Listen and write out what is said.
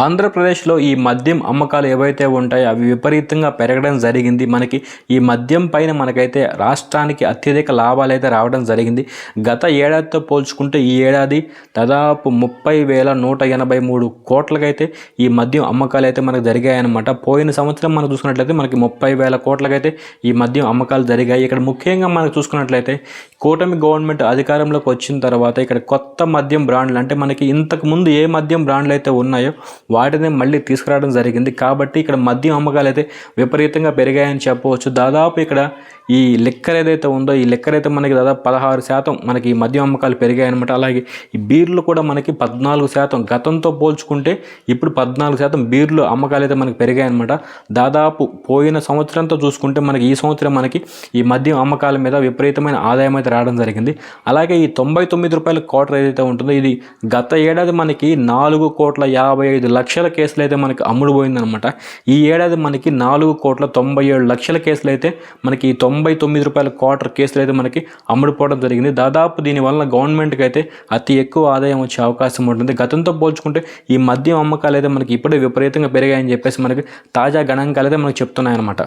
ఆంధ్రప్రదేశ్లో ఈ మద్యం అమ్మకాలు ఏవైతే ఉంటాయో అవి విపరీతంగా పెరగడం జరిగింది. మనకి ఈ మద్యం పైన మనకైతే రాష్ట్రానికి అత్యధిక లాభాలు అయితే రావడం జరిగింది. గత ఏడాదితో పోల్చుకుంటే ఈ ఏడాది దాదాపు ముప్పై వేల నూట ఎనభై మూడు కోట్లకైతే ఈ మద్యం అమ్మకాలు అయితే మనకు జరిగాయన్నమాట. పోయిన సంవత్సరం మనం చూసుకున్నట్లయితే మనకి ముప్పై వేల కోట్లకైతే ఈ మద్యం అమ్మకాలు జరిగాయి. ఇక్కడ ముఖ్యంగా మనం చూసుకున్నట్లయితే కూటమి గవర్నమెంట్ అధికారంలోకి వచ్చిన తర్వాత ఇక్కడ కొత్త మద్యం బ్రాండ్లు అంటే మనకి ఇంతకు ముందు ఏ మద్యం బ్రాండ్లు అయితే ఉన్నాయో వాటిని మళ్ళీ తీసుకురావడం జరిగింది. కాబట్టి ఇక్కడ మద్యం అమ్మకాలు అయితే విపరీతంగా పెరిగాయని చెప్పవచ్చు. దాదాపు ఇక్కడ ఈ లిక్కర్ ఏదైతే ఉందో ఈ లిక్కర్ అయితే మనకి దాదాపు పదహారు శాతం మనకి ఈ మద్యం అమ్మకాలు పెరిగాయన్నమాట. అలాగే ఈ బీర్లు కూడా మనకి పద్నాలుగు శాతం గతంతో పోల్చుకుంటే ఇప్పుడు పద్నాలుగు శాతం బీర్లు అమ్మకాలు అయితే మనకి పెరిగాయన్నమాట. దాదాపు పోయిన సంవత్సరంతో చూసుకుంటే మనకి ఈ సంవత్సరం మనకి ఈ మద్యం అమ్మకాల మీద విపరీతమైన ఆదాయం అయితే రావడం జరిగింది. అలాగే ఈ తొంభై తొమ్మిది రూపాయల క్వార్టర్ ఏదైతే ఉంటుందో ఇది గత ఏడాది మనకి నాలుగు కోట్ల యాభై ఐదు లక్షల కేసులు అయితే మనకి అమ్ముడు పోయిందనమాట ఈ ఏడాది మనకి నాలుగు కోట్ల తొంభై ఏడు లక్షల కేసులు అయితే మనకి ఈ తొంభై తొమ్మిది రూపాయల క్వార్టర్ కేసులు అయితే మనకి అమ్ముడుపోవడం జరిగింది. దాదాపు దీనివల్ల గవర్నమెంట్కి అయితే అతి ఎక్కువ ఆదాయం వచ్చే అవకాశం ఉంటుంది. గతంతో పోల్చుకుంటే ఈ మద్యం అమ్మకాలు అయితే మనకి ఇప్పుడే విపరీతంగా పెరిగాయని చెప్పేసి మనకి తాజా గణాంకాలు అయితే మనకు చెప్తున్నాయన్నమాట.